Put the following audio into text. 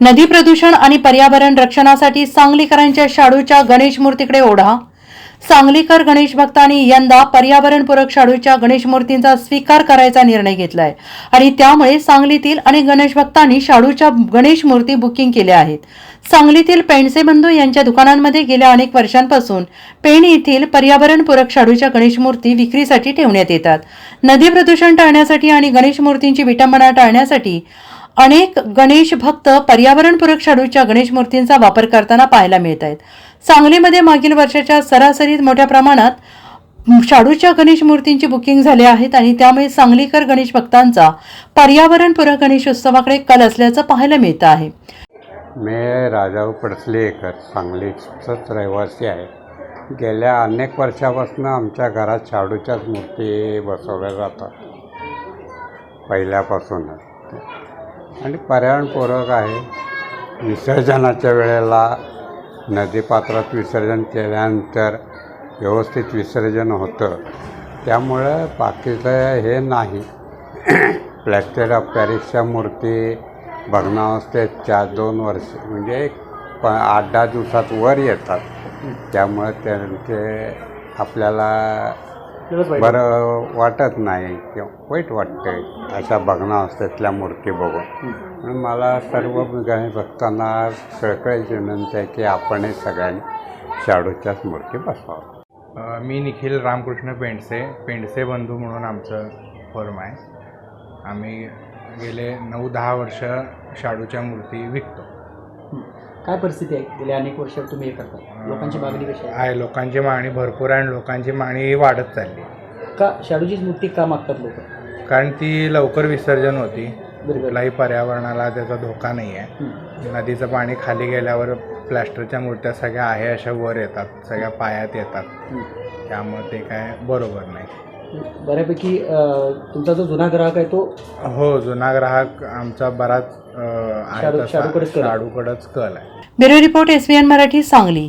नदी प्रदूषण आणि पर्यावरण रक्षणासाठी सांगलीकरांच्या शाडूच्या गणेश मूर्तीकडे ओढा. सांगलीकर गणेश भक्तांनी यंदा पर्यावरणपूरक शाडूच्या गणेश मूर्तींचा स्वीकार करायचा निर्णय घेतलाय. आणि त्यामुळे सांगलीतील अनेक गणेश भक्तांनी शाडूच्या गणेश मूर्ती बुकिंग केल्या आहेत. सांगलीतील पेंडसे बंधू यांच्या दुकानांमध्ये गेल्या अनेक वर्षांपासून पेण येथील पर्यावरणपूरक शाडूच्या गणेश मूर्ती विक्रीसाठी ठेवण्यात येतात. नदी प्रदूषण टाळण्यासाठी आणि गणेश मूर्तींची विटंबना टाळण्यासाठी अनेक गणेश भक्त पर्यावरणपूरक शाडूच्या गणेश मूर्तींचा वापर करताना पाहायला मिळत आहेत. सांगलीमध्ये मागील वर्षाच्या सरासरीत मोठ्या प्रमाणात शाडूच्या गणेश मूर्तींची बुकिंग झाले आहेत आणि त्यामुळे सांगलीकर गणेश भक्तांचा पर्यावरणपूरक गणेश उत्सवाकडे कल असल्याचं पाहायला मिळतं आहे. मी राजाभाऊ पडसलेकर सांगलीचाच रहिवासी आहे. गेल्या अनेक वर्षापासून आमच्या घरात शाडूच्याच मूर्ती बसवल्या जातात. पहिल्यापासूनच. आणि पर्यावरणपूरक आहे. विसर्जनाच्या वेळेला नदीपात्रात विसर्जन केल्यानंतर व्यवस्थित विसर्जन होतं. त्यामुळं बाकीचं हे नाही. प्लॅस्टर ऑफ पॅरिसच्या मूर्ती भग्नावस्थेत चार दोन वर्ष म्हणजे एक प आठ दहा दिवसात वर येतात. त्यामुळे त्यांचे आपल्याला बरं वाटत नाही. किंवा वाईट वाटते अशा भग्नावस्थेतल्या मूर्ती बघून. म्हणून मला सर्व गणेश भक्तांना कळकळीची विनंती आहे की आपणही सगळ्यांनी शाडूच्याच मूर्ती बसवावं. मी निखिल रामकृष्ण पेंडसे पेंडसे बंधू म्हणून आमचं फर्म आहे. आम्ही गेले नऊ दहा वर्ष शाडूच्या मूर्ती विकतो. काय परिस्थिती आहे? गेल्या अनेक वर्ष तुम्ही हे करता. लोकांची मागणी कशी आहे? आहे लोकांची मागणी भरपूर आहे आणि लोकांची मागणी वाढत चालली का शाडूचीच मूर्ती का मागतात लोक? कारण ती लवकर विसर्जन होती. बरोबर. कुठलाही पर्यावरणाला त्याचा धोका नाही आहे. नदीचं पाणी खाली गेल्यावर प्लॅस्टरच्या मूर्त्या सगळ्या आहे अशा वर येतात. सगळ्या पायात येतात. हं. त्यामुळे ते काय बरोबर नाही. बऱ्यापैकी तुमचा जो जुना ग्राहक आहे तो हो जुना ग्राहक आमचा बराच. शाडूकडंच कल आहे. Bureau report SBN Marathi Sangli.